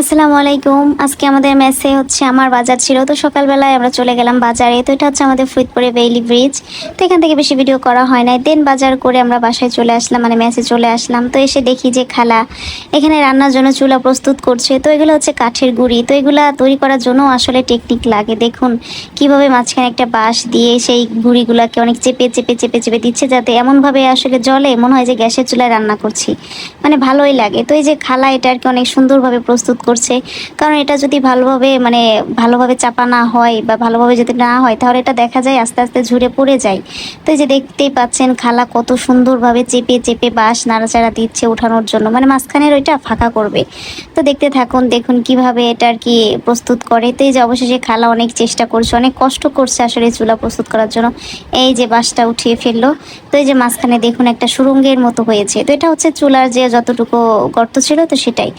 আসসালামু আলাইকুম। আজকে আমাদের মেসে হচ্ছে আমার বাজার ছিল, তো সকালবেলায় আমরা চলে গেলাম বাজারে। তো এটা হচ্ছে আমাদের ফরিদপুরে বেইলি ব্রিজ তো এখান থেকে বেশি ভিডিও করা হয় নাই। দেন বাজার করে আমরা বাসায় চলে আসলাম মানে মেসে চলে আসলাম। তো এসে দেখি যে খালা এখানে রান্নার জন্য চুলা প্রস্তুত করছে। তো এগুলো হচ্ছে কাঠের গুঁড়ি। তো এগুলা তৈরি করার জন্য আসলে টেকনিক লাগে। দেখুন কীভাবে মাঝখানে একটা বাঁশ দিয়ে সেই গুঁড়িগুলাকে অনেক চেপে চেপে চেপে চেপে দিচ্ছে যাতে এমনভাবে আসলে জলে মনে হয় যে গ্যাসের চুলায় রান্না করছি। মানে ভালোই লাগে। তো এই যে খালা এটা আর কি অনেক সুন্দরভাবে প্রস্তুত করছে। কারণ এটা যদি ভালোভাবে মানে ভালোভাবে চাপা না হয় বা ভালোভাবে যদি না হয়, তাহলে এটা দেখা যায় আস্তে আস্তে ঝরে পড়ে যায়। তো এই যে দেখতেই পাচ্ছেন খালা কত সুন্দরভাবে চেপে চেপে বাঁশ নাড়াচাড়া দিচ্ছে ওঠানোর জন্য। মানে মাঝখানের ওইটা ফাঁকা করবে। তো দেখতে থাকুন, দেখুন কীভাবে এটা আর কি প্রস্তুত করে। তো এই যে অবশেষে খালা অনেক চেষ্টা করছে, অনেক কষ্ট করছে আসলে চুলা প্রস্তুত করার জন্য। এই যে বাঁশটা উঠিয়ে ফেলল। তো এই যে মাঝখানে দেখুন একটা সুরঙ্গের মতো হয়েছে। তো এটা হচ্ছে চুলার যে যতটুকু গর্ত ছিল তো সেটাই।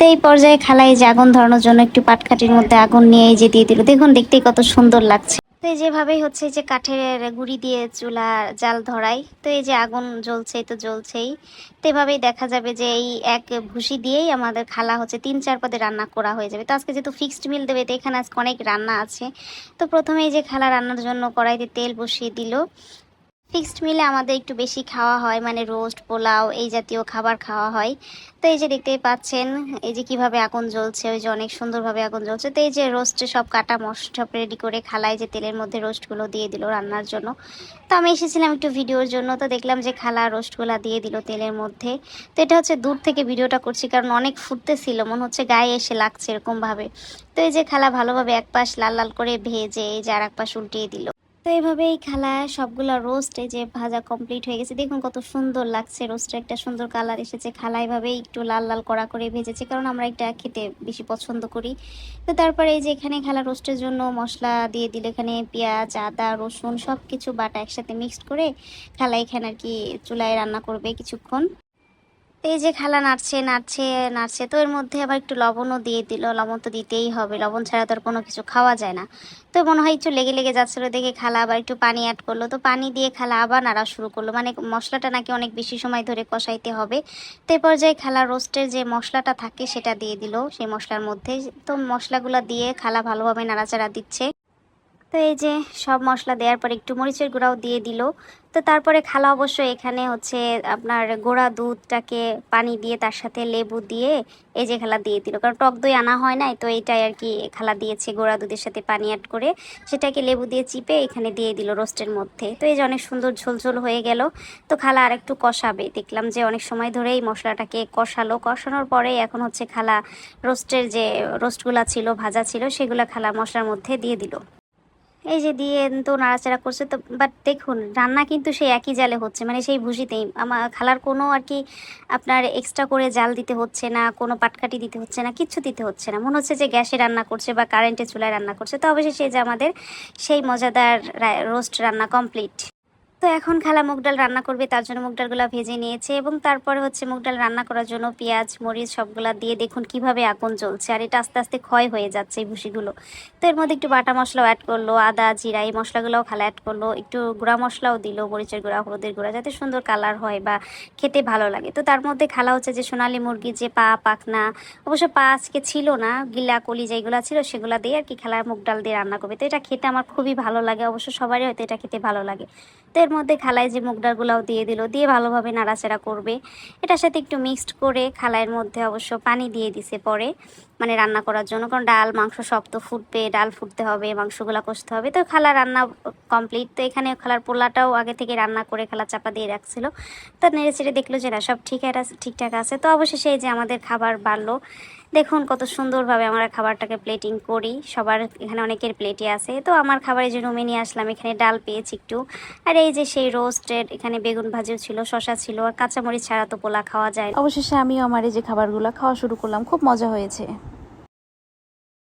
তো এই পর্যায়ে খালা এই যে আগুন ধরানোর জন্য একটু পাটকাঠির মধ্যে আগুন নিয়ে যে দিয়ে দিল, দেখুন দেখতেই কত সুন্দর লাগছে। তো এই যেভাবেই হচ্ছে যে কাঠের গুঁড়ি দিয়ে চুলা, জাল ধরাই, তো এই যে আগুন জ্বলছেই তো জ্বলছেই। তো এভাবেই দেখা যাবে যে এই এক ভুসি দিয়েই আমাদের খালা হচ্ছে তিন, চার পদে রান্না করা হয়ে যাবে। তো আজকে যেহেতু ফিক্সড মিল দেবে, তো এখানে আজকে অনেক রান্না আছে। তো প্রথমে এই যে খালা রান্নার জন্য কড়াইতে তেল বসিয়ে দিল। ফিক্সড মিলে আমাদের একটু বেশি খাওয়া হয় মানে রোস্ট, পোলাও এই জাতীয় খাবার খাওয়া হয়। তো এই যে দেখতেই পাচ্ছেন, এই যে কীভাবে আগুন জ্বলছে, ওই যে অনেক সুন্দরভাবে আগুন জ্বলছে। তো এই যে রোস্টে সব কাটা মশলা রেডি করে খালায় যে তেলের মধ্যে রোস্টগুলো দিয়ে দিল রান্নার জন্য। তো আমি এসেছিলাম একটু ভিডিওর জন্য, তো দেখলাম যে খালা রোস্টগুলো দিয়ে দিল তেলের মধ্যে। তো এটা হচ্ছে দূর থেকে ভিডিওটা করছি, কারণ অনেক ফুটতেছিল, মনে হচ্ছে গায়ে এসে লাগছে এরকমভাবে। তো এই যে খালা ভালোভাবে এক পাশ লাল লাল করে ভেজে, এই যে আর এক পাশ উল্টিয়ে দিল। তো এইভাবেই খালা, সবগুলা রোস্ট এই যে ভাজা কমপ্লিট হয়ে গেছে। দেখুন কত সুন্দর লাগছে রোস্টের একটা সুন্দর কালার এসেছে। খালা এভাবেই একটু লাল লাল কড়া করে ভেজেছে, কারণ আমরা এটা খেতে বেশি পছন্দ করি। তো তারপরে এই যে এখানে খালা রোস্টের জন্য মশলা দিয়ে দিল এখানে পেঁয়াজ, আদা, রসুন সব কিছু বাটা একসাথে মিক্সড করে খালা এখানে আর কি চুলায় রান্না করবে কিছুক্ষণ। এই যে খালা নাড়ছে নাড়ছে নাড়ছে, তো এর মধ্যে আবার একটু লবণও দিয়ে দিল। লবণ তো দিতেই হবে, লবণ ছাড়া তো আর কোনো কিছু খাওয়া যায় না। তো মনে হয় একটু লেগে লেগে যাচ্ছিল, দেখে খালা আবার একটু পানি অ্যাড করল। তো পানি দিয়ে খালা আবার নাড়া শুরু করল। মানে মশলাটা নাকি অনেক বেশি সময় ধরে কষাইতে হবে। তো এ পর্যায়ে খালা রোস্টের যে মশলাটা থাকে সেটা দিয়ে দিল, সেই মশলার মধ্যে। তো মশলাগুলো দিয়ে খালা ভালোভাবে নাড়াচাড়া দিচ্ছে। তো এই যে সব মশলা দেওয়ার পর একটু মরিচের গুঁড়াও দিয়ে দিল। তো তারপরে খালা অবশ্য এখানে হচ্ছে আপনার গোড়া দুধটাকে পানি দিয়ে তার সাথে লেবু দিয়ে এই যে খালা দিয়ে দিল। কারণ টক দই আনা হয় নাই, তো এইটাই আর কি খালা দিয়েছে গোড়া দুধের সাথে পানি অ্যাড করে। সেটাকে লেবু দিয়ে চিপে এখানে দিয়ে দিল রোস্টের মধ্যে। তো এই যে অনেক সুন্দর ঝোলঝোল হয়ে গেল। তো খালা আর একটু কষাবে। দেখলাম যে অনেক সময় ধরে এই মশলাটাকে কষালো। কষানোর পরে এখন হচ্ছে খালা রোস্টের যে রোস্টগুলা ছিল, ভাজা ছিল, সেগুলো খালা মশলার মধ্যে দিয়ে দিল। এই যে দিয়ে তো নাড়াচাড়া করছে তো বাট দেখুন, রান্না কিন্তু সেই একই জালে হচ্ছে মানে সেই ভুষিতেই। আমার খালার কোনো আর কি আপনার এক্সট্রা করে জাল দিতে হচ্ছে না, কোনো পাটকাটি দিতে হচ্ছে না, কিচ্ছু দিতে হচ্ছে না। মনে হচ্ছে যে গ্যাসে রান্না করছে বা কারেন্টে চুলায় রান্না করছে তো অবশ্যই যে আমাদের সেই মজাদার রোস্ট রান্না কমপ্লিট তো এখন খালা মুগ ডাল রান্না করবে, তার জন্য মুগ ডালগুলো ভেজে নিয়েছে এবং তারপরে হচ্ছে মুগ ডাল রান্না করার জন্য পেঁয়াজ, মরিচ সবগুলা দিয়ে দেখুন কীভাবে আগুন জ্বলছে। আর এটা আস্তে আস্তে ক্ষয় হয়ে যাচ্ছে এই ভুসিগুলো তো এর মধ্যে একটু বাটা মশলাও অ্যাড করল, আদা, জিরা, এই মশলাগুলোও খালা অ্যাড করল। একটু গুঁড়া মশলাও দিল, মরিচের গুঁড়া, হলুদের গুঁড়া, যাতে সুন্দর কালার হয় বা খেতে ভালো লাগে। তো তার মধ্যে খালা হচ্ছে যে সোনালি মুরগির যে পা, পাখনা, অবশ্য পা আজকে ছিল না, গিলা, কলি যেগুলো ছিল সেগুলো দিয়ে আর কি খালার মুগ ডাল দিয়ে রান্না করবে। তো এটা খেতে আমার খুবই ভালো লাগে, অবশ্য সবারই হয়তো এটা খেতে ভালো লাগে। তো এর মধ্যে খালায় যে মুগ ডালগুলাও দিয়ে দিল, দিয়ে ভালোভাবে নাড়াচাড়া করবে। এটার সাথে একটু মিক্সড করে খালাইয়ের মধ্যে অবশ্য পানি দিয়ে দিছে পরে মানে রান্না করার জন্য। কারণ ডাল, মাংস সব তো ফুটবে, ডাল ফুটতে হবে, মাংসগুলা কষতে হবে। তো খালা রান্না কমপ্লিট তো এখানে খালার পোলাটাও আগে থেকে রান্না করে খালা চাপা দিয়ে রাখছিল। তো নেড়ে চেড়ে দেখল যে না, সব ঠিক ঠিকঠাক আছে। তো অবশেষে এই যে আমাদের খাবার বাড়লো। দেখুন কত সুন্দরভাবে আমরা খাবারটাকে প্লেটিং করি। সবার এখানে অনেকের প্লেটে আছে। তো আমার খাবারের যে রুমে নিয়ে আসলাম, এখানে ডাল পেয়েছি একটু। আর এই যে সেই রোস্টেড এখানে বেগুন ভাজিও ছিল শশা ছিল, আর কাঁচামরিচ ছাড়া তো পোলা খাওয়া যায় অবশেষে আমিও আমার এই যে খাবারগুলো খাওয়া শুরু করলাম। খুব মজা হয়েছে।